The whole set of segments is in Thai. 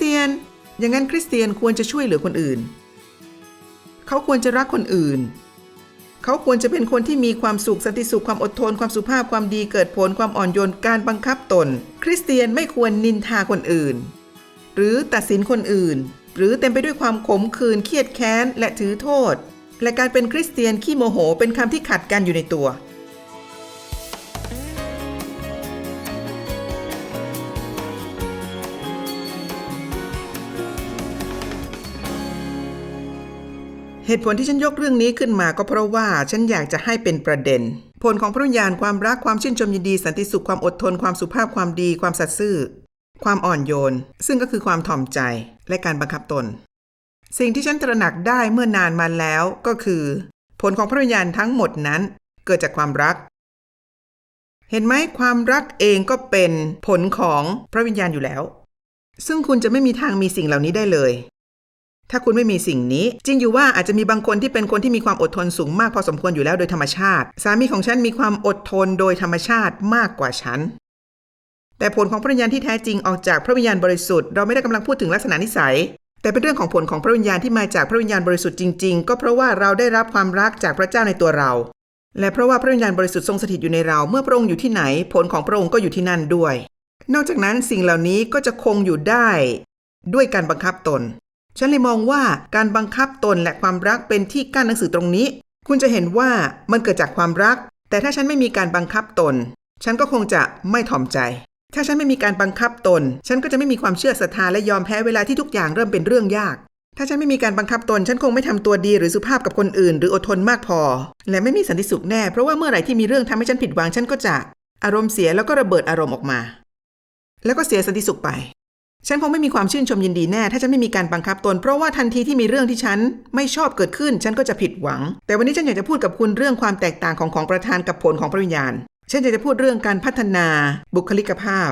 ฉันเป็นคริสเตียน อย่างนั้นคริสเตียนควรจะช่วยเหลือคนอื่น เขาควรจะรักคนอื่น เขาควรจะเป็นคนที่มีความสุขสันติสุขความอดทนความสุภาพความดีเกิดผลความอ่อนโยนการบังคับตน คริสเตียนไม่ควรนินทาคนอื่น หรือตัดสินคนอื่น หรือเต็มไปด้วยความขมขื่นเครียดแค้นและถือโทษ และการเป็นคริสเตียนขี้โมโหเป็นคำที่ขัดกันอยู่ในตัว เหตุผลที่ฉันยกเรื่องนี้ขึ้นมาก็เพราะว่าฉันอยากจะให้เป็นประเด็น ผลของพระวิญญาณความรักความชื่นชมยินดี สันติสุขความอดทน ความสุภาพความดี ความสัตย์ซื่อ ความอ่อนโยน ซึ่งก็คือความถ่อมใจ และการบังคับตน สิ่งที่ฉันตระหนักได้เมื่อนานมาแล้วก็คือ ผลของพระวิญญาณทั้งหมดนั้น เกิดจากความรัก เห็นไหมความรักเองก็เป็นผลของพระวิญญาณอยู่แล้ว ซึ่งคุณจะไม่มีทางมีสิ่งเหล่านี้ได้เลย ถ้าคุณไม่มีสิ่งนี้ จริงอยู่ว่าอาจจะมีบางคนที่เป็นคนที่มีความอดทนสูงมากพอสมควรอยู่แล้วโดยธรรมชาติ สามีของฉันมีความอดทนโดยธรรมชาติมากกว่าฉันแต่ผลของพระวิญญาณที่แท้จริงออกจากพระวิญญาณบริสุทธิ์เราไม่ได้กำลังพูดถึงลักษณะนิสัย แต่เป็นเรื่องของผลของพระวิญญาณที่มาจากพระวิญญาณบริสุทธิ์จริงๆ ก็เพราะว่าเราได้รับความรักจากพระเจ้าในตัวเรา และเพราะว่าพระวิญญาณบริสุทธิ์ทรงสถิตอยู่ในเราเมื่อพระองค์อยู่ที่ไหน ผลของพระองค์ก็อยู่ที่นั่นด้วย นอกจากนั้นสิ่งเหล่านี้ก็จะคงอยู่ได้ ด้วยการบังคับตน ฉันเลยมองว่าการบังคับตนและความรักเป็นที่กั้นหนังสือตรงนี้ คุณจะเห็นว่ามันเกิดจากความรัก แต่ถ้าฉันไม่มีการบังคับตน ฉันก็คงจะไม่ถ่อมใจ ถ้าฉันไม่มีการบังคับตน ฉันก็จะไม่มีความเชื่อศรัทธาและยอมแพ้เวลาที่ทุกอย่างเริ่มเป็นเรื่องยาก ถ้าฉันไม่มีการบังคับตน ฉันคงไม่ทำตัวดีหรือสุภาพกับคนอื่น หรืออดทนมากพอ และไม่มีสันติสุขแน่เพราะว่าเมื่อไหร่ที่มีเรื่องทำให้ฉันผิดหวังฉันก็จะ อารมณ์เสียแล้วก็ระเบิดอารมณ์ออกมา แล้วก็เสียสันติสุขไป ฉันคงไม่มีความชื่นชมยินดีแน่ ถ้าฉันไม่มีการบังคับตน เพราะว่าทันทีที่มีเรื่องที่ฉันไม่ชอบเกิดขึ้น ฉันก็จะผิดหวัง แต่วันนี้ฉันอยากจะพูดกับคุณเรื่องความแตกต่างของของประธานกับผลของพระวิญญาณ ฉันอยากจะพูดเรื่องการพัฒนาบุคลิกภาพ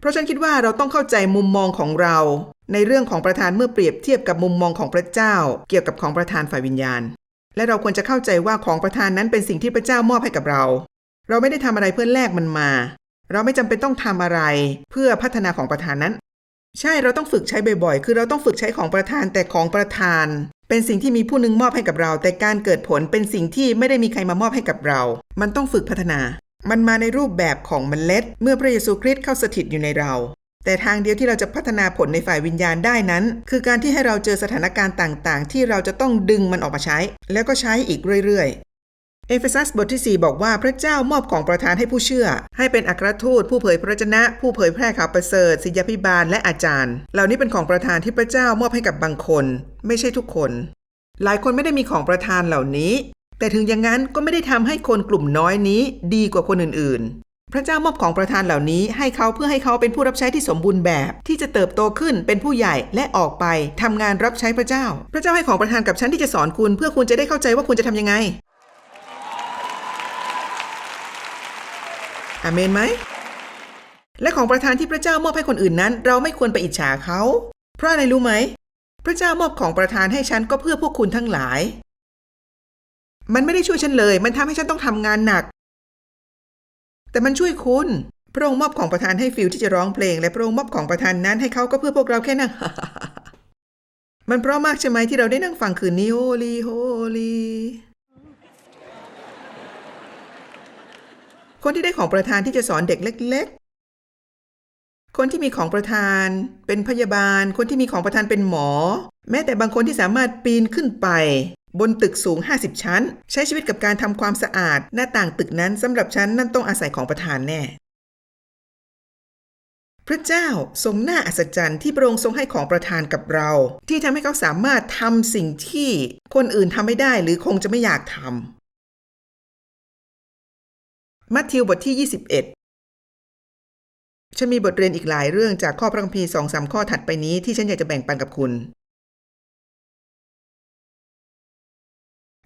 เพราะฉันคิดว่าเราต้องเข้าใจมุมมองของเรา ในเรื่องของประธานเมื่อเปรียบเทียบกับมุมมองของพระเจ้า เกี่ยวกับของประธานฝ่ายวิญญาณ และเราควรจะเข้าใจว่าของประธานนั้นเป็นสิ่งที่พระเจ้ามอบให้กับเรา เราไม่ได้ทำอะไรเพื่อแลกมันมา เราไม่จำเป็นต้องทำอะไรเพื่อพัฒนาของประธานนั้น ใช่เราต้องฝึกใช้บ่อยๆ คือเราต้องฝึกใช้ของประธานแต่ของประธาน เป็นสิ่งที่มีผู้หนึงมอบให้กับเรา แต่การเกิดผลเป็นสิ่งที่ไม่ได้มีใครมามอบให้กับเรา มันต้องฝึกพัฒนา มันมาในรูปแบบของมเมล็ด เมื่อพระเยซูคริสต์เข้าสถิตอยู่ในเรา แต่ทางเดียวที่เราจะพัฒนาผลในฝ่ายวิญญาณได้นั้น คือการที่ให้เราเจอสถานการณ์ต่างๆ ที่เราจะต้องดึงมันออกมาใช้ แล้วก็ใช้อีกเรื่อยๆ เอเฟซัสบทที่ 4 บอกว่าพระเจ้ามอบของประทานให้ผู้เชื่อ ให้เป็นอัครทูต ผู้เผยพระวจนะ ผู้เผยแพร่ข่าวประเสริฐศิษยาพิบาลและอาจารย์ เหล่านี้เป็นของประทานที่พระเจ้ามอบให้กับบางคน ไม่ใช่ทุกคน หลายคนไม่ได้มีของประทานเหล่านี้ แต่ถึงอย่างนั้นก็ไม่ได้ทำให้คนกลุ่มน้อยนี้ดีกว่าคนอื่นๆ พระเจ้ามอบของประทานเหล่านี้ให้เขาเพื่อให้เขาเป็นผู้รับใช้ที่สมบูรณ์แบบ ที่จะเติบโตขึ้นเป็นผู้ใหญ่และออกไปทำงานรับใช้พระเจ้า พระเจ้าให้ของประทานกับฉันที่จะสอนคุณ เพื่อคุณจะได้เข้าใจว่าคุณจะทำยังไง อาเมนไหม และของประทานที่พระเจ้ามอบให้คนอื่นนั้น เราไม่ควรไปอิจฉาเขา เพราะอะไรรู้ไหม พระเจ้ามอบของประทานให้ฉันก็เพื่อพวกคุณทั้งหลาย มันไม่ได้ช่วยฉันเลย มันทำให้ฉันต้องทำงานหนัก แต่มันช่วยคุณ พระองค์มอบของประทานให้ฟิลที่จะร้องเพลง และพระองค์มอบของประทานนั้นให้เขาก็เพื่อพวกเราแค่นั่งมันเพราะมากใช่ไหมที่เราได้นั่งฟังคืนนี้โฮลีโฮลี คนที่ได้ของประธานที่จะสอนเด็กเล็ก ๆ คนที่มีของประธานเป็นพยาบาล คนที่มีของประธานเป็นหมอ แม้แต่บางคนที่สามารถปีนขึ้นไป บนตึกสูง 50 ชั้น ใช้ชีวิตกับการทำความสะอาด หน้าต่างตึกนั้นสำหรับฉันนั่นต้องอาศัยของประธานแน่ พระเจ้าทรงน่าอัศจรรย์ที่พระองค์ทรงให้ของประทานกับเรา ที่ทำให้เขาสามารถทำสิ่งที่คนอื่นทำไม่ได้หรือคงจะไม่อยากทำ มัทธิวบทที่ 21 ฉันมีบทเรียนอีกหลายเรื่องจากข้อพระคัมภีร์สองสามข้อถัดไปนี้ที่ฉันอยากจะแบ่งปันกับคุณ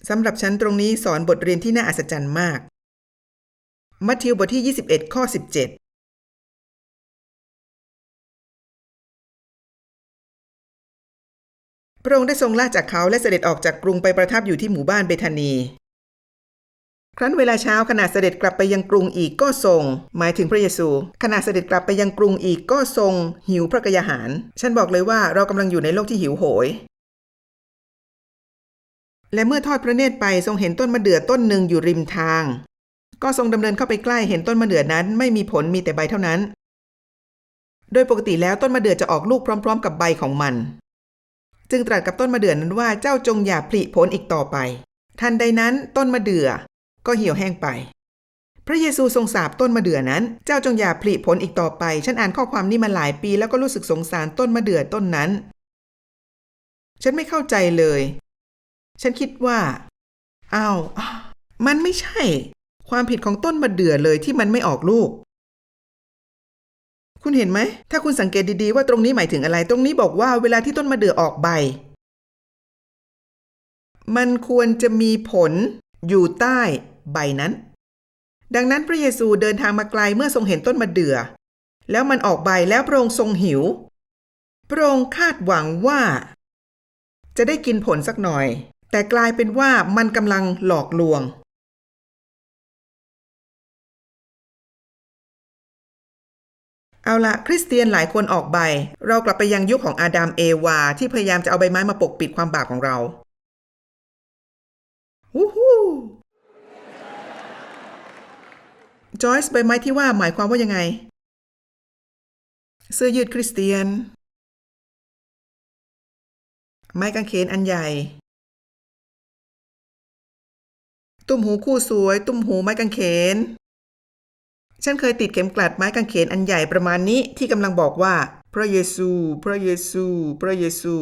สำหรับฉันตรงนี้สอนบทเรียนที่น่าอัศจรรย์มาก มัทธิวบทที่ 21 ข้อ 17พระองค์ได้ทรงลาจากเขาและเสด็จออกจากกรุงไปประทับอยู่ที่หมู่บ้านเบธานี ครั้นเวลาเช้าขณะเสด็จกลับไปยังกรุงอีกก็ทรง หมายถึงพระเยซูขณะเสด็จกลับไปยังกรุงอีกก็ทรง หิวพระกยาหาร ฉันบอกเลยว่าเรากำลังอยู่ในโลกที่หิวโหย และเมื่อทอดพระเนตรไปทรงเห็นต้นมะเดื่อต้นหนึ่งอยู่ริมทาง ก็ทรงดำเนินเข้าไปใกล้เห็นต้นมะเดื่อนั้น ไม่มีผลมีแต่ใบเท่านั้น โดยปกติแล้วต้นมะเดื่อจะออกลูกพร้อม ๆ กับใบของมัน จึงตรัสกับต้นมะเดื่อนั้นว่าเจ้าจงอย่าผลิผลอีกต่อไป ทันใดนั้นต้นมะเดื่อ ก็เหี่ยวแห้งไป พระเยซูทรงสาปต้นมะเดื่อนั้น เจ้าจงอย่าผลิผลอีกต่อไป ฉันอ่านข้อความนี้มาหลายปี แล้วก็รู้สึกสงสารต้นมะเดื่อต้นนั้น ฉันไม่เข้าใจเลย ฉันคิดว่าอ้าวมันไม่ใช่ ความผิดของต้นมะเดื่อเลยที่มันไม่ออกลูก คุณเห็นไหม ถ้าคุณสังเกตดีๆว่าตรงนี้หมายถึงอะไร ตรงนี้บอกว่าเวลาที่ต้นมะเดื่อออกใบ มันควรจะมีผลอยู่ใต้ ใบนั้น ดังนั้นพระเยซูเดินทางมาไกลเมื่อทรงเห็นต้นมะเดื่อ แล้วมันออกใบแล้วพระองค์ทรงหิว พระองค์คาดหวังว่า จะได้กินผลสักหน่อย แต่กลายเป็นว่ามันกำลังหลอกลวง เอาละคริสเตียนหลายคนออกใบ เรากลับไปยังยุคของอาดัมเอวา ที่พยายามจะเอาใบไม้มาปกปิดความบาปของเราวู้ฮู้ จอยส์ใบไม้ที่ว่าหมายความว่ายังไง เสื้อยืดคริสเตียน ไม้กางเขนอันใหญ่ ตุ้มหูคู่สวย ตุ้มหูไม้กางเขน ฉันเคยติดเข็มกลัดไม้กางเขนอันใหญ่ประมาณนี้ที่กำลังบอกว่า พระเยซู พระเยซู พระเยซู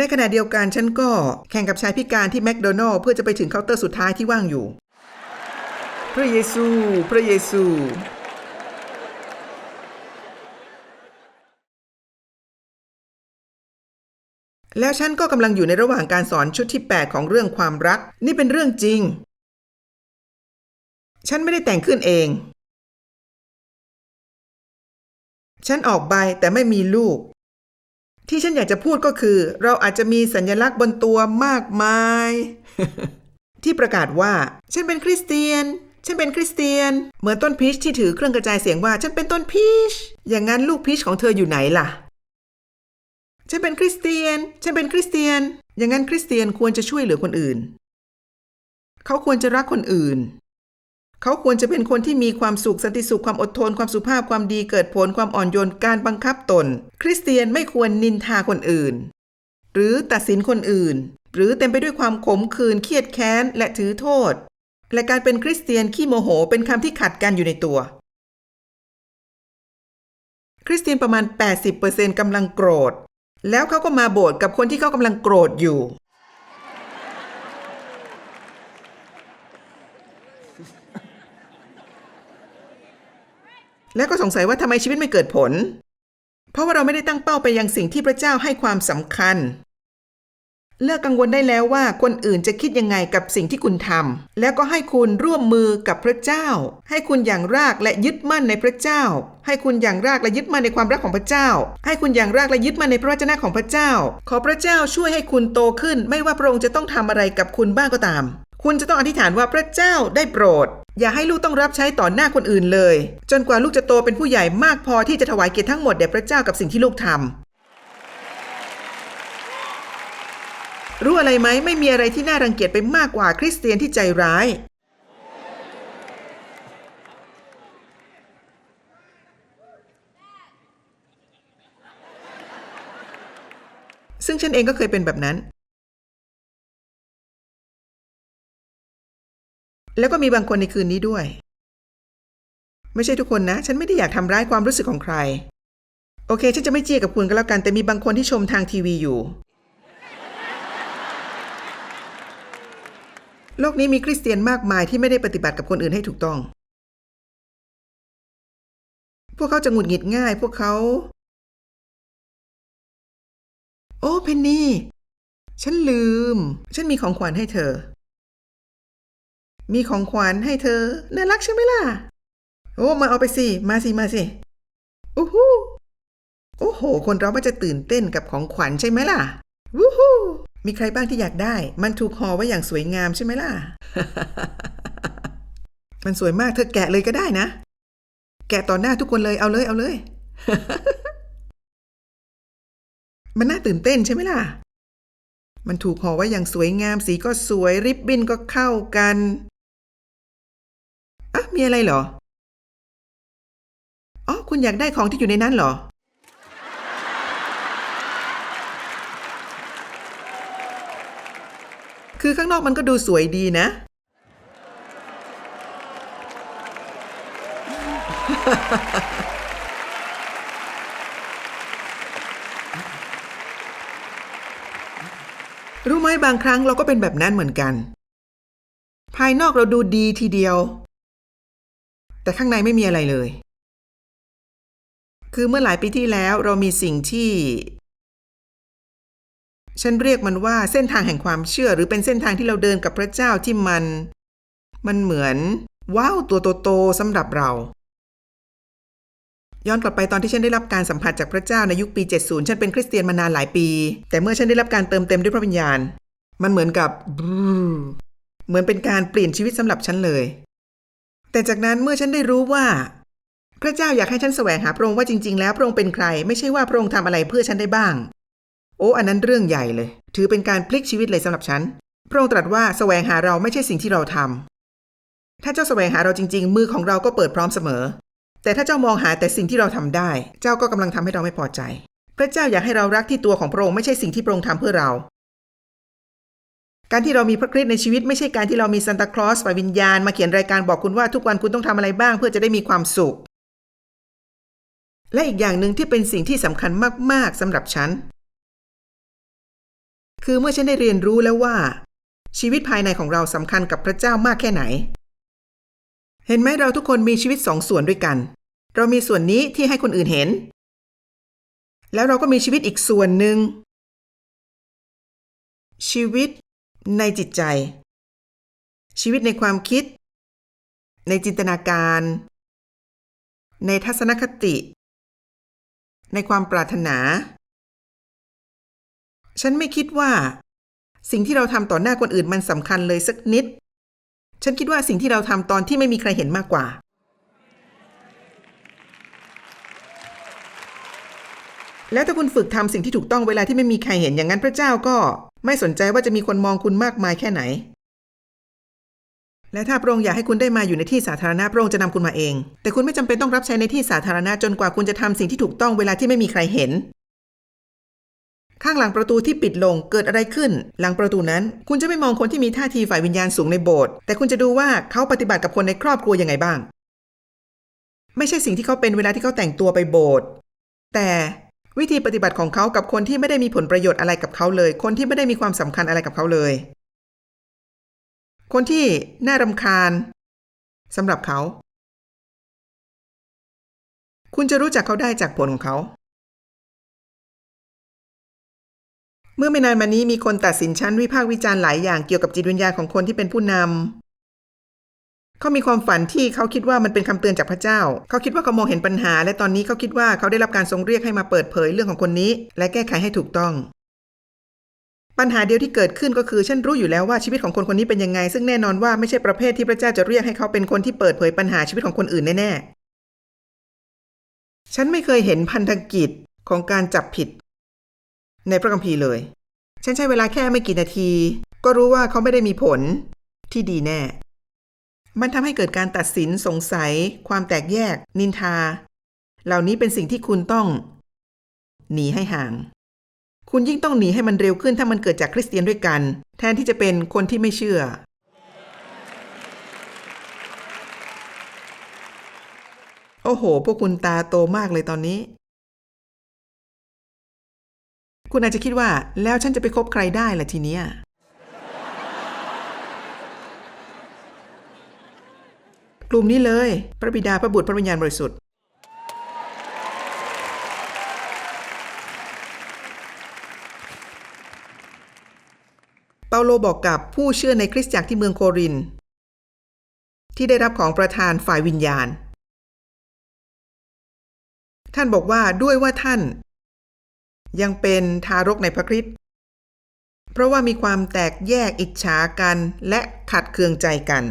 ในขณะเดียวกันฉันก็แข่งกับชายพิการที่แมคโดนัลล์เพื่อจะไปถึงเคาน์เตอร์สุดท้ายที่ว่างอยู่ พระเยซู พระเยซู แล้วฉันก็กำลังอยู่ในระหว่างการสอนชุดที่ 8 ของเรื่องความรัก นี่เป็นเรื่องจริง ฉันไม่ได้แต่งขึ้นเอง ฉันออกใบแต่ไม่มีลูก ที่ฉันอยากจะพูดก็คือ เราอาจจะมีสัญลักษณ์บนตัวมากมาย ที่ประกาศว่า ฉันเป็นคริสเตียน ฉันเป็นคริสเตียน เหมือนต้นพีชที่ถือเครื่องกระจายเสียงว่า ฉันเป็นต้นพีชอย่างนั้นลูกพีชของเธออยู่ไหนล่ะ ฉันเป็นคริสเตียน ฉันเป็นคริสเตียน อย่างนั้นคริสเตียนควรจะช่วยเหลือคนอื่น เขาควรจะรักคนอื่น เขาควรจะเป็นคนที่มีความสุขสันติสุขความอดทน ความสุภาพความดีเกิดผลความอ่อนโยนการบังคับตน คริสเตียนไม่ควรนินทาคนอื่น หรือตัดสินคนอื่น หรือเต็มไปด้วยความขมขื่นเครียดแค้นและถือโทษ และการเป็นคริสเตียนขี้โมโหเป็นคำที่ขัดกันอยู่ในตัว คริสเตียนประมาณ 80%กำลังโกรธ แล้วเขาก็มาโบสถ์กับคนที่เขากำลังโกรธอยู่ แล้วก็สงสัยว่าทำไมชีวิตไม่เกิดผล เพราะว่าเราไม่ได้ตั้งเป้าไปยังสิ่งที่พระเจ้าให้ความสำคัญ เลิกกังวลได้แล้วว่าคนอื่นจะคิดยังไงกับสิ่งที่คุณทำแล้วก็ให้คุณร่วมมือกับพระเจ้า ให้คุณอย่างรากและยึดมั่นในพระเจ้า ให้คุณอย่างรากและยึดมั่นในความรักของพระเจ้า ให้คุณอย่างรากและยึดมั่นในพระวจนะของพระเจ้า ขอพระเจ้าช่วยให้คุณโตขึ้น ไม่ว่าพระองค์จะต้องทำอะไรกับคุณบ้างก็ตาม คุณจะต้องอธิษฐานว่าพระเจ้าได้โปรด อย่าให้ลูกต้องรับใช้ต่อหน้าคนอื่นเลย จนกว่าลูกจะโตเป็นผู้ใหญ่มากพอที่จะถวายเกียรติทั้งหมดแด่พระเจ้ากับสิ่งที่ลูกทำรู้อะไรไหมไม่มีอะไรที่น่ารังเกียจไปมากกว่าคริสเตียนที่ใจร้ายซึ่งฉันเองก็เคยเป็นแบบนั้น แล้วก็มีบางคนในคืนนี้ด้วย ไม่ใช่ทุกคนนะ ฉันไม่ได้อยากทำร้ายความรู้สึกของใคร โอเค ฉันจะไม่เจียกับคุณก็แล้วกัน แต่มีบางคนที่ชมทางทีวีอยู่ โลกนี้มีคริสเตียนมากมายที่ไม่ได้ปฏิบัติกับคนอื่นให้ถูกต้อง พวกเขาจะหงุดหงิดง่าย พวกเขา โอ้เพนนี่ ฉันลืม ฉันมีของขวัญให้เธอ มีของขวัญให้เธอ น่ารักใช่ไหมล่ะ โอ้ มาเอาไปสิ มาสิ มาสิอู้หูโอ้โห คนเรามันจะตื่นเต้นกับของขวัญใช่ไหมล่ะวู้ฮู้มีใครบ้างที่อยากได้ มันถูกห่อไว้อย่างสวยงามใช่ไหมล่ะ มันสวยมากเธอแกะเลยก็ได้นะ แกะต่อหน้าทุกคนเลยเอาเลยเอาเลย มันน่าตื่นเต้นใช่ไหมล่ะ มันถูกห่อไว้อย่างสวยงามสีก็สวยริบบิ้นก็เข้ากันอะ มีอะไรเหรอ อ๋อ คุณอยากได้ของที่อยู่ในนั้นเหรอ คือข้างนอกมันก็ดูสวยดีนะ รู้ไหมบางครั้งเราก็เป็นแบบนั้นเหมือนกัน ภายนอกเราดูดีทีเดียว แต่ข้างในไม่มีอะไรเลย คือเมื่อหลายปีที่แล้วเรามีสิ่งที่ ฉันเรียกมันว่าเส้นทางแห่งความเชื่อ หรือเป็นเส้นทางที่เราเดินกับพระเจ้าที่มัน มันเหมือน ว้าวตัวโตๆสำหรับเรา ย้อนกลับไปตอนที่ฉันได้รับการสัมผัสจากพระเจ้าในยุคปี 70 ฉันเป็นคริสเตียนมานานหลายปี แต่เมื่อฉันได้รับการเติมเต็มด้วยพระวิญญาณ มันเหมือนกับ เหมือนเป็นการเปลี่ยนชีวิตสำหรับฉันเลย แต่จากนั้นเมื่อฉันได้รู้ว่า พระเจ้าอยากให้ฉันแสวงหาพระองค์ว่าจริง ๆ แล้วพระองค์เป็นใคร ไม่ใช่ว่าพระองค์ทำอะไรเพื่อฉันได้บ้าง โอ้อันนั้นเรื่องใหญ่เลย ถือเป็นการพลิกชีวิตเลยสำหรับฉัน พระองค์ตรัสว่าแสวงหาเราไม่ใช่สิ่งที่เราทำถ้าเจ้าแสวงหาเราจริง ๆ มือของเราก็เปิดพร้อมเสมอ แต่ถ้าเจ้ามองหาแต่สิ่งที่เราทำได้ เจ้าก็กำลังทำให้เราไม่พอใจ พระเจ้าอยากให้เรารักที่ตัวของพระองค์ไม่ใช่สิ่งที่พระองค์ทำเพื่อเรา การที่เรามีพระคริสต์ในชีวิตไม่ใช่การที่เรามีซานตาคลอสฝ่ายวิญญาณมาเขียนรายการบอกคุณว่าทุกวันคุณต้องทำอะไรบ้างเพื่อจะได้มีความสุข และอีกอย่างหนึ่งที่เป็นสิ่งที่สำคัญมากๆสำหรับฉัน คือเมื่อฉันได้เรียนรู้แล้วว่า ชีวิตภายในของเราสำคัญกับพระเจ้ามากแค่ไหน เห็นไหมเราทุกคนมีชีวิตสองส่วนด้วยกัน เรามีส่วนนี้ที่ให้คนอื่นเห็น แล้วเราก็มีชีวิตอีกส่วนหนึ่งชีวิต ในจิตใจ ชีวิตในความคิด ในจินตนาการ ในทัศนคติ ในความปรารถนา ฉันไม่คิดว่า สิ่งที่เราทำต่อหน้าคนอื่นมันสำคัญเลยสักนิด ฉันคิดว่าสิ่งที่เราทำตอนที่ไม่มีใครเห็นมากกว่าแล้วถ้าคุณฝึกทำสิ่งที่ถูกต้องเวลาที่ไม่มีใครเห็นอย่างนั้นพระเจ้าก็ ไม่สนใจว่าจะมีคนมองคุณมากมายแค่ไหน และถ้าพระองค์อยากให้คุณได้มาอยู่ในที่สาธารณะพระองค์จะนำคุณมาเอง แต่คุณไม่จำเป็นต้องรับใช้ในที่สาธารณะจนกว่าคุณจะทำสิ่งที่ถูกต้องเวลาที่ไม่มีใครเห็น ข้างหลังประตูที่ปิดลงเกิดอะไรขึ้น หลังประตูนั้น คุณจะไม่มองคนที่มีท่าทีฝ่ายวิญญาณสูงในโบสถ์แต่คุณจะดูว่าเขาปฏิบัติกับคนในครอบครัวยังไงบ้าง ไม่ใช่สิ่งที่เขาเป็นเวลาที่เขาแต่งตัวไปโบสถ์แต่ วิธีปฏิบัติของเขากับคนที่ไม่ได้มีผลประโยชน์อะไรกับเขาเลย คนที่ไม่ได้มีความสำคัญอะไรกับเขาเลย คนที่น่ารำคาญสำหรับเขา คุณจะรู้จักเขาได้จากผลของเขา เมื่อไม่นานมานี้มีคนตัดสินชั้นวิพากษ์วิจารณ์หลายอย่างเกี่ยวกับจิตวิญญาณของคนที่เป็นผู้นำ เขามีความฝันที่เขาคิดว่ามันเป็นคำเตือนจากพระเจ้า เขาคิดว่าเขามองเห็นปัญหา และตอนนี้เขาคิดว่าเขาได้รับการทรงเรียกให้มาเปิดเผยเรื่องของคนนี้ และแก้ไขให้ถูกต้อง ปัญหาเดียวที่เกิดขึ้นก็คือฉันรู้อยู่แล้วว่าชีวิตของคนคนนี้เป็นยังไง ซึ่งแน่นอนว่าไม่ใช่ประเภทที่พระเจ้าจะเรียกให้เขาเป็นคนที่เปิดเผยปัญหาชีวิตของคนอื่นแน่ๆ ฉันไม่เคยเห็นพันธกิจของการจับผิด ในพระคัมภีร์เลย ฉันใช้เวลาแค่ไม่กี่นาที ก็รู้ว่าเขาไม่ได้มีผลที่ดีแน่ มันทำให้เกิดการตัดสินสงสัย ความแตกแยก นินทา เหล่านี้เป็นสิ่งที่คุณต้อง หนีให้ห่าง คุณยิ่งต้องหนีให้มันเร็วขึ้นถ้ามันเกิดจากคริสเตียนด้วยกัน แทนที่จะเป็นคนที่ไม่เชื่อ โอ้โห พวกคุณตาโตมากเลยตอนนี้ คุณอาจจะคิดว่าแล้วฉันจะไปคบใครได้ล่ะทีเนี้ย กลุ่มนี้เลย พระบิดาพระบุตรพระวิญญาณบริสุทธิ์ เปาโลบอกกับผู้เชื่อในคริสตจักรที่เมืองโครินที่ได้รับของประทานฝ่ายวิญญาณ ท่านบอกว่าด้วยว่าท่านยังเป็นทารกในพระคริสต์ เพราะว่ามีความแตกแยกอิจฉากันและขัดเคืองใจกัน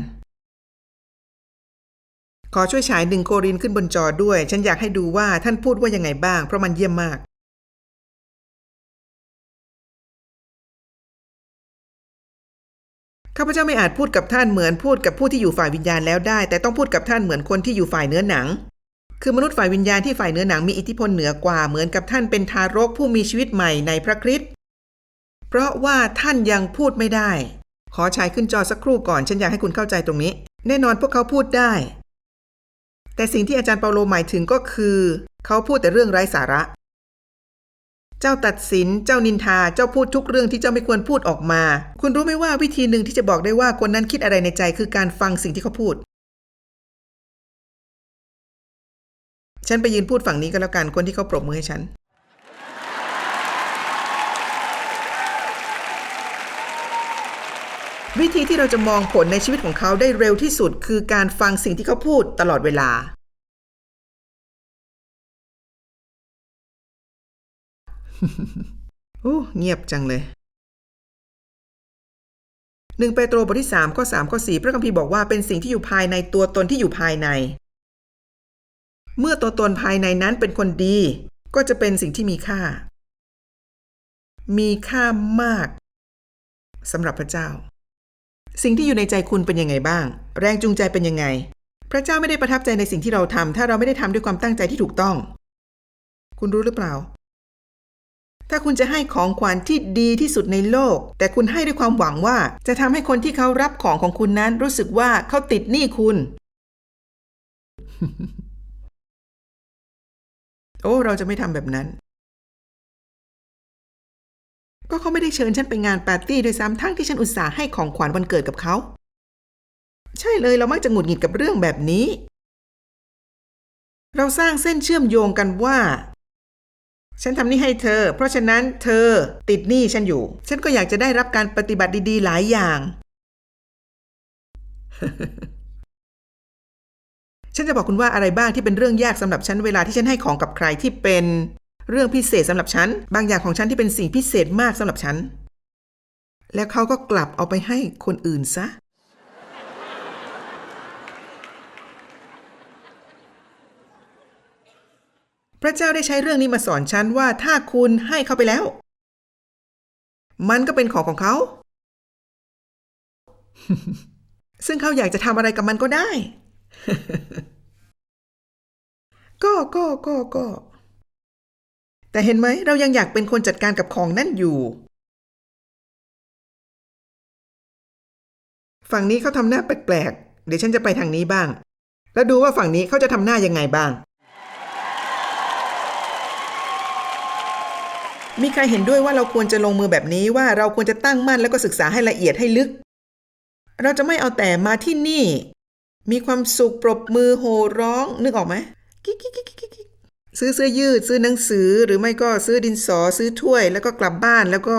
ขอช่วยฉายหนึ่งโครินขึ้นบนจอด้วย ฉันอยากให้ดูว่าท่านพูดว่ายังไงบ้าง เพราะมันเยี่ยมมาก ข้าพเจ้าไม่อาจพูดกับท่านเหมือนพูดกับผู้ที่อยู่ฝ่ายวิญญาณแล้วได้ แต่ต้องพูดกับท่านเหมือนคนที่อยู่ฝ่ายเนื้อหนัง คือมนุษย์ฝ่ายวิญญาณที่ฝ่ายเนื้อหนังมีอิทธิพลเหนือกว่าเหมือนกับท่านเป็นทารกผู้มีชีวิตใหม่ในพระคริสต์เพราะว่าท่านยังพูดไม่ได้ ขอฉายขึ้นจอสักครู่ก่อน ฉันอยากให้คุณเข้าใจตรงนี้ แน่นอนพวกเขาพูดได้ แต่สิ่งที่อาจารย์เปาโลหมายถึงก็คือ เขาพูดแต่เรื่องไร้สาระ เจ้าตัดสิน เจ้านินทา เจ้าพูดทุกเรื่องที่เจ้าไม่ควรพูดออกมา คุณรู้ไหมว่าวิธีหนึ่งที่จะบอกได้ว่าคนนั้นคิดอะไรในใจคือการฟังสิ่งที่เขาพูด ฉันไปยืนพูดฝั่งนี้ก็แล้วกันคนที่เขาปรบมือให้ฉัน วิธีที่เราจะมองผลในชีวิตของเขาได้เร็วที่สุด คือการฟังสิ่งที่เขาพูดตลอดเวลา โอ้เงียบจังเลยหนึ่งเปโตรบทที่3ข้อ3ข้อ4พระคัมภีร์บอกว่าเป็นสิ่งที่อยู่ภายในตัวตนที่อยู่ภายใน เมื่อตัวตนภายในนั้นเป็นคนดี ก็จะเป็นสิ่งที่มีค่า มีค่ามากสำหรับพระเจ้า สิ่งที่อยู่ในใจคุณเป็นยังไงบ้าง แรงจูงใจเป็นยังไง พระเจ้าไม่ได้ประทับใจในสิ่งที่เราทำถ้าเราไม่ได้ทำด้วยความตั้งใจที่ถูกต้อง คุณรู้หรือเปล่า ถ้าคุณจะให้ของขวัญที่ดีที่สุดในโลก แต่คุณให้ด้วยความหวังว่า จะทำให้คนที่เขารับของของคุณนั้น รู้สึกว่าเขาติดหนี้คุณ โอ้ เราจะไม่ทำแบบนั้น ก็เขาไม่ได้เชิญฉันไปงานปาร์ตี้ด้วยซ้ำทั้งที่ฉันอุตส่าห์ให้ของขวัญวันเกิดกับเขา ใช่เลยเรามักจะหงุดหงิดกับเรื่องแบบนี้ เราสร้างเส้นเชื่อมโยงกันว่า ฉันทำนี่ให้เธอ เพราะฉะนั้นเธอติดหนี้ฉันอยู่ ฉันก็อยากจะได้รับการปฏิบัติดีๆ หลายอย่าง ฉันจะบอกคุณว่าอะไรบ้างที่เป็นเรื่องยากสำหรับฉันเวลาที่ฉันให้ของกับใครที่เป็น เรื่องพิเศษสำหรับฉัน บางอย่างของฉันที่เป็นสิ่งพิเศษมากสำหรับฉัน แล้วเขาก็กลับเอาไปให้คนอื่นซะ พระเจ้าได้ใช้เรื่องนี้มาสอนฉันว่าถ้าคุณให้เขาไปแล้ว มันก็เป็นของของเขา ซึ่งเขาอยากจะทำอะไรกับมันก็ได้ ก็ก็ก็ก็ แต่เห็นไหมเรายังอยากเป็นคนจัดการกับของนั่นอยู่ ฝั่งนี้เขาทำหน้าแปลกๆ เดี๋ยวฉันจะไปทางนี้บ้าง แล้วดูว่าฝั่งนี้เขาจะทำหน้ายังไงบ้าง มีใครเห็นด้วยว่าเราควรจะลงมือแบบนี้ว่าเราควรจะตั้งมั่นแล้วก็ศึกษาให้ละเอียดให้ลึก เราจะไม่เอาแต่มาที่นี่ มีความสุขปรบมือโห่ร้องนึกออกไหมกิ๊กกิ๊กกิ๊กกิ๊ก ซื้อเสื้อยืด ซื้อหนังสือหรือไม่ก็ซื้อดินสอซื้อถ้วย แล้วก็กลับบ้านแล้วก็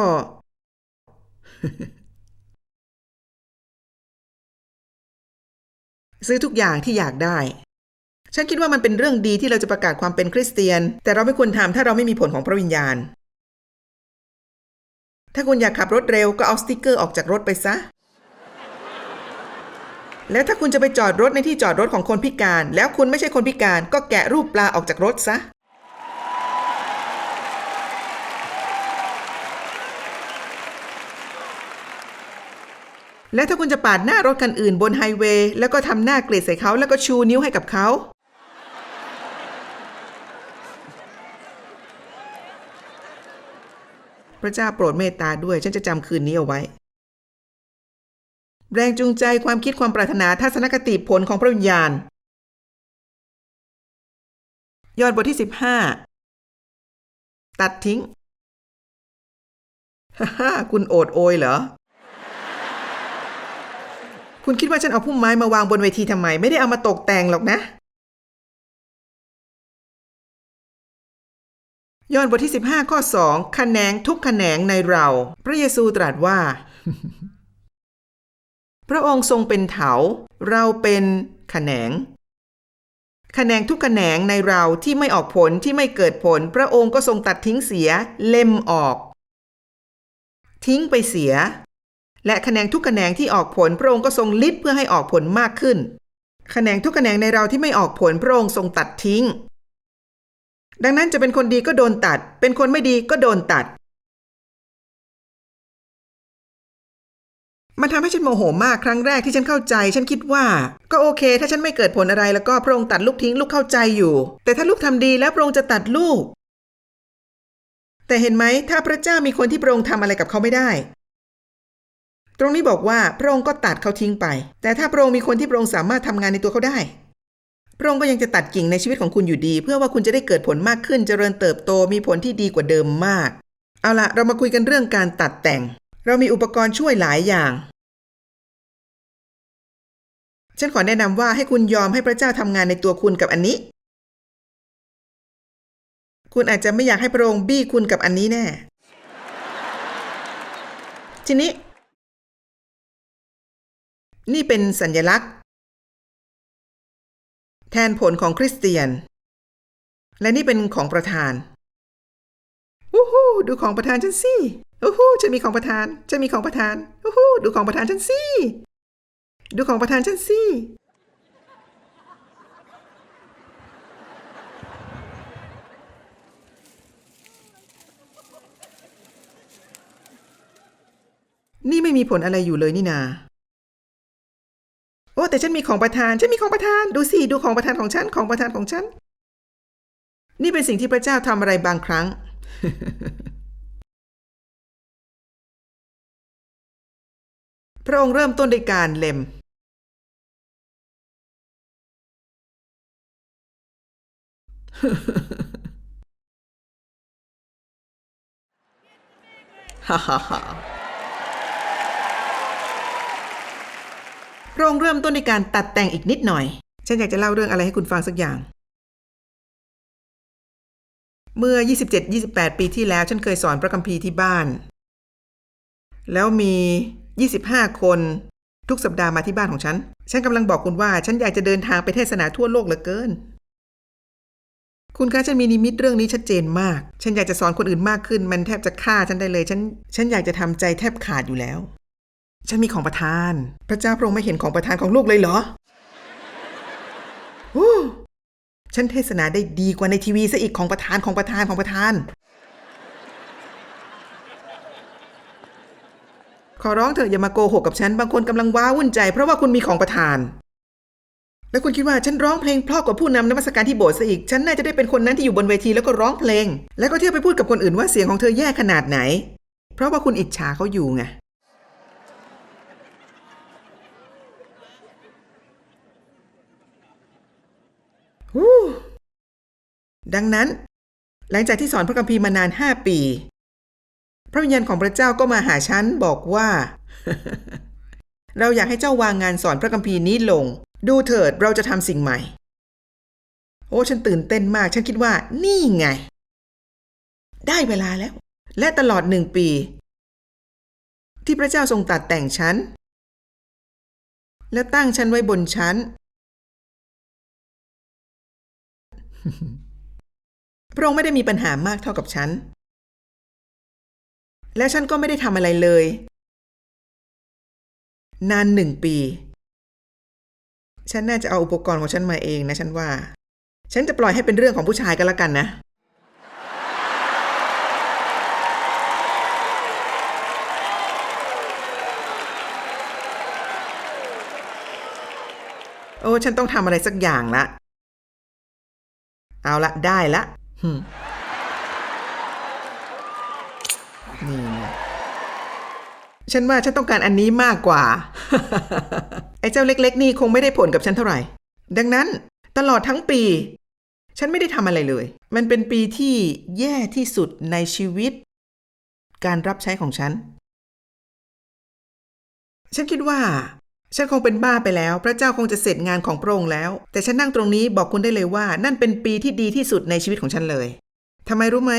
ซื้อทุกอย่างที่อยากได้ ฉันคิดว่ามันเป็นเรื่องดีที่เราจะประกาศความเป็นคริสเตียน แต่เราไม่ควรทำถ้าเราไม่มีผลของพระวิญญาณ ถ้าคุณอยากขับรถเร็วก็เอาสติกเกอร์ออกจากรถไปซะ แล้วถ้าคุณจะไปจอดรถในที่จอดรถของคนพิการ แล้วคุณไม่ใช่คนพิการ ก็แกะรูปปลาออกจากรถซะ และถ้าคุณจะปาดหน้ารถคันอื่นบนไฮเวย์แล้วก็ทำหน้าเกลียดใส่เขาแล้วก็ชูนิ้วให้กับเขาพระเจ้าโปรดเมตตาด้วย ฉันจะจำคืนนี้เอาไว้ แรงจูงใจความคิดความปรารถนาทัศนคติผลของพระวิญญาณ ยอดบทที่สิบห้าตัดทิ้งฮ่าคุณโอดโอยเหรอ คุณคิดว่าฉันเอาพุ่มไม้มาวางบนเวทีทำไม ไม่ได้เอามาตกแต่งหรอกนะ ยอนบทที่ 15 ข้อ 2 ขแขนงทุกขแขนงในเรา พระเยซูตรัสว่า พระองค์ทรงเป็นเถา เราเป็นขแขนงขแขนงทุกขแขนงในเราที่ไม่ออกผลที่ไม่เกิดผล พระองค์ก็ทรงตัดทิ้งเสียเล็มออก ทิ้งไปเสีย และแขนงทุกแขนงที่ออกผล พระองค์ก็ทรงลิดเพื่อให้ออกผลมากขึ้นแขนงทุกแขนงในเราที่ไม่ออกผลพระองค์ทรงตัดทิ้ง ดังนั้นจะเป็นคนดีก็โดนตัด เป็นคนไม่ดีก็โดนตัด มันทำให้ฉันโมโหมากครั้งแรกที่ฉันเข้าใจ ฉันคิดว่า ก็โอเค ถ้าฉันไม่เกิดผลอะไรแล้วก็พระองค์ตัดลูกทิ้งลูกเข้าใจอยู่ แต่ถ้าลูกทำดีแล้วพระองค์จะตัดลูก แต่เห็นไหมถ้าพระเจ้ามีคนที่พระองค์ทำอะไรกับเขาไม่ได้ ตรงนี้บอกว่าพระองค์ก็ตัดเขาทิ้งไป แต่ถ้าพระองค์มีคนที่พระองค์สามารถทำงานในตัวเขาได้ พระองค์ก็ยังจะตัดกิ่งในชีวิตของคุณอยู่ดี เพื่อว่าคุณจะได้เกิดผลมากขึ้นเจริญเติบโตมีผลที่ดีกว่าเดิมมาก เอาละเรามาคุยกันเรื่องการตัดแต่ง เรามีอุปกรณ์ช่วยหลายอย่าง ฉันขอแนะนำว่าให้คุณยอมให้พระเจ้าทำงานในตัวคุณกับอันนี้ คุณอาจจะไม่อยากให้พระองค์บี้คุณกับอันนี้แน่ ทีนี้ นี่เป็นสัญลักษณ์ แทนผลของคริสเตียน และนี่เป็นของประธานวู้ฮู้ดูของประธานฉันสิ วู้ฮู้ฉันมีของประธาน ฉันมีของประธานวู้ฮู้ดูของประธานฉันสิ ดูของประธานฉันสิ นี่ไม่มีผลอะไรอยู่เลยนี่นา โอ้แต่ฉันมีของประธาน ฉันมีของประธาน ดูสิ ดูของประธานของฉัน ของประธานของฉัน นี่เป็นสิ่งที่พระเจ้าทำอะไรบางครั้ง พระองค์เริ่มต้นด้วยการเล็ม ฮ่าฮ่าฮ่าพระองค์เริ่มต้นในการตัดแต่งอีกนิดหน่อย ฉันอยากจะเล่าเรื่องอะไรให้คุณฟังสักอย่าง เมื่อ 27-28 ปีที่แล้ว ฉันเคยสอนพระคัมภีร์ที่บ้าน แล้วมี 25 คน ทุกสัปดาห์มาที่บ้านของฉัน ฉันกำลังบอกคุณว่า ฉันอยากจะเดินทางไปเทศนาทั่วโลกเหลือเกิน คุณคะฉันมีนิมิตเรื่องนี้ชัดเจนมาก ฉันอยากจะสอนคนอื่นมากขึ้น มันแทบจะฆ่าฉันได้เลย ฉัน ฉันอยากจะทำใจแทบขาดอยู่แล้ว ฉันมีของประทาน พระเจ้าพระองค์ไม่เห็นของประทานของลูกเลยเหรอโอ้ฉันเทศนาได้ดีกว่าในทีวีซะอีกของประทานของประทานของประทาน ขอร้องเถอะอย่ามาโกหกกับฉัน บางคนกำลังว้าวุ่นใจ เพราะว่าคุณมีของประทาน แล้วคุณคิดว่าฉันร้องเพลงเพราะกว่าผู้นำนมัสการที่โบสถ์ซะอีก ฉันน่าจะได้เป็นคนนั้นที่อยู่บนเวทีแล้วก็ร้องเพลง แล้วก็เที่ยวไปพูดกับคนอื่นว่าเสียงของเธอแย่ขนาดไหน เพราะว่าคุณอิจฉาเขาอยู่ไงหูดังนั้น หลังจากที่สอนพระคัมภีร์มานานห้าปี พระวิญญาณของพระเจ้าก็มาหาฉันบอกว่า เราอยากให้เจ้าวางงานสอนพระคัมภีร์นี้ลง ดูเถิดเราจะทำสิ่งใหม่ โอ้ฉันตื่นเต้นมาก ฉันคิดว่า นี่ไง ได้เวลาแล้ว และตลอดหนึ่งปี ที่พระเจ้าทรงตัดแต่งฉัน แล้วตั้งฉันไว้บนชั้นพระองค์ไม่ได้มีปัญหามากเท่ากับฉัน และฉันก็ไม่ได้ทำอะไรเลย นานหนึ่งปี ฉันน่าจะเอาอุปกรณ์ของฉันมาเองนะฉันว่า ฉันจะปล่อยให้เป็นเรื่องของผู้ชายกันละกันนะ โอ้ ฉันต้องทำอะไรสักอย่างละ เอาละได้ละ นี่ฉันว่าฉันต้องการอันนี้มากกว่า ไอ้เจ้าเล็ก ๆ นี่คงไม่ได้ผลกับฉันเท่าไหร่ ดังนั้นตลอดทั้งปี ฉันไม่ได้ทำอะไรเลย มันเป็นปีที่แย่ที่สุดในชีวิต การรับใช้ของฉัน ฉันคิดว่า ฉันคงเป็นบ้าไปแล้ว พระเจ้าคงจะเสร็จงานของพระองค์แล้ว แต่ฉันนั่งตรงนี้บอกคุณได้เลยว่า นั่นเป็นปีที่ดีที่สุดในชีวิตของฉันเลยทำไมรู้ไหม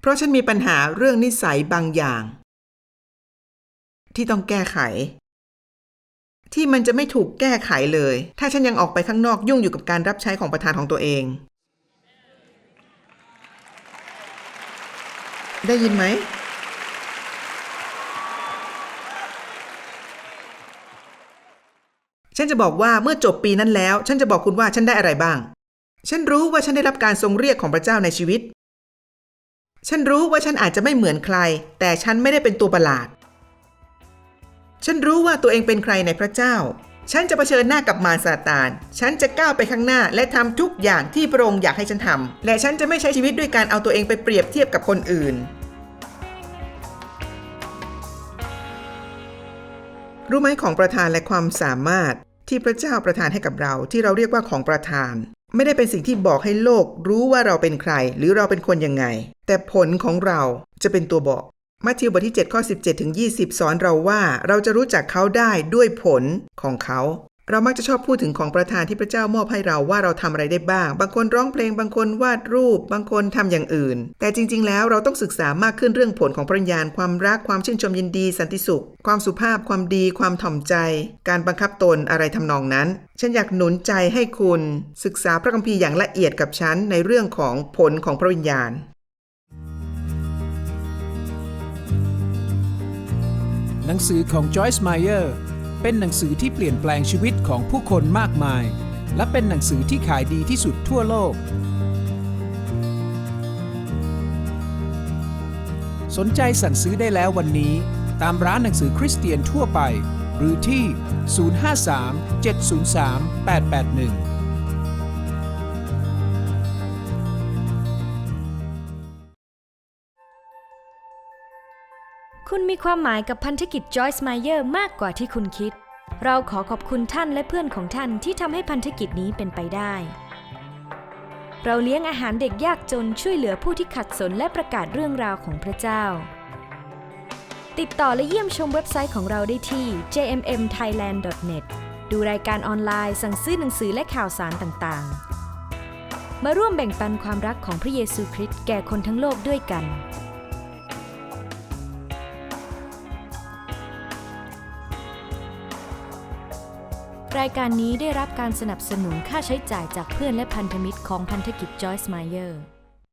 เพราะฉันมีปัญหาเรื่องนิสัยบางอย่าง ที่ต้องแก้ไข ที่มันจะไม่ถูกแก้ไขเลย ถ้าฉันยังออกไปข้างนอกยุ่งอยู่กับการรับใช้ของประธานของตัวเอง ได้ยินไหมฉันจะบอกว่าเมื่อจบปีนั้นแล้ว ฉันจะบอกคุณว่าฉันได้อะไรบ้าง ฉันรู้ว่าฉันได้รับการทรงเรียกของพระเจ้าในชีวิต ฉันรู้ว่าฉันอาจจะไม่เหมือนใคร แต่ฉันไม่ได้เป็นตัวประหลาด ฉันรู้ว่าตัวเองเป็นใครในพระเจ้า ฉันจะเผชิญหน้ากับมารซาตาน ฉันจะก้าวไปข้างหน้าและทำทุกอย่างที่พระองค์อยากให้ฉันทำและฉันจะไม่ใช้ชีวิตด้วยการเอาตัวเองไปเปรียบเทียบกับคนอื่น รู้ไหมของประทานและความสามารถที่พระเจ้าประทานให้กับเราที่เราเรียกว่าของประทาน ไม่ได้เป็นสิ่งที่บอกให้โลกรู้ว่าเราเป็นใคร หรือเราเป็นคนยังไง แต่ผลของเราจะเป็นตัวบอกมัทธิวบทที่7ข้อ17ถึง20 สอนเราว่า เราจะรู้จักเขาได้ด้วยผลของเขา เรามักจะชอบพูดถึงของประทานที่พระเจ้ามอบให้เราว่าเราทำอะไรได้บ้าง บางคนร้องเพลง บางคนวาดรูป บางคนทำอย่างอื่น แต่จริง ๆ แล้วเราต้องศึกษามากขึ้นเรื่องผลของพระญาณความรักความชื่นชมยินดี สันติสุข ความสุภาพความดี ความถ่อมใจ การบังคับตนอะไรทำนองนั้น ฉันอยากหนุนใจให้คุณ ศึกษาพระคัมภีร์อย่างละเอียดกับฉันในเรื่องของผลของพระวิญญาณหนังสือของ Joyce Meyer เเป็นหนังสือที่เปลี่ยนแปลงชีวิตของผู้คนมากมาย และเป็นหนังสือที่ขายดีที่สุดทั่วโลก สนใจสั่งซื้อได้แล้ววันนี้ ตามร้านหนังสือคริสเตียนทั่วไป หรือที่ 053 703 881 คุณมีความหมายกับพันธกิจ Joyce Meyer มากกว่าที่คุณคิด เราขอขอบคุณท่านและเพื่อนของท่านที่ทำให้พันธกิจนี้เป็นไปได้ เราเลี้ยงอาหารเด็กยากจนช่วยเหลือผู้ที่ขัดสนและประกาศเรื่องราวของพระเจ้า ติดต่อและเยี่ยมชมเว็บไซต์ของเราได้ที่ jmmthailand.net ดูรายการออนไลน์ สั่งซื้อหนังสือและข่าวสารต่างๆ มาร่วมแบ่งปันความรักของพระเยซูคริสต์แก่คนทั้งโลกด้วยกัน รายการนี้ได้รับการสนับสนุนค่าใช้จ่ายจากเพื่อนและพันธมิตรของพันธกิจจอยส์มาเยอร์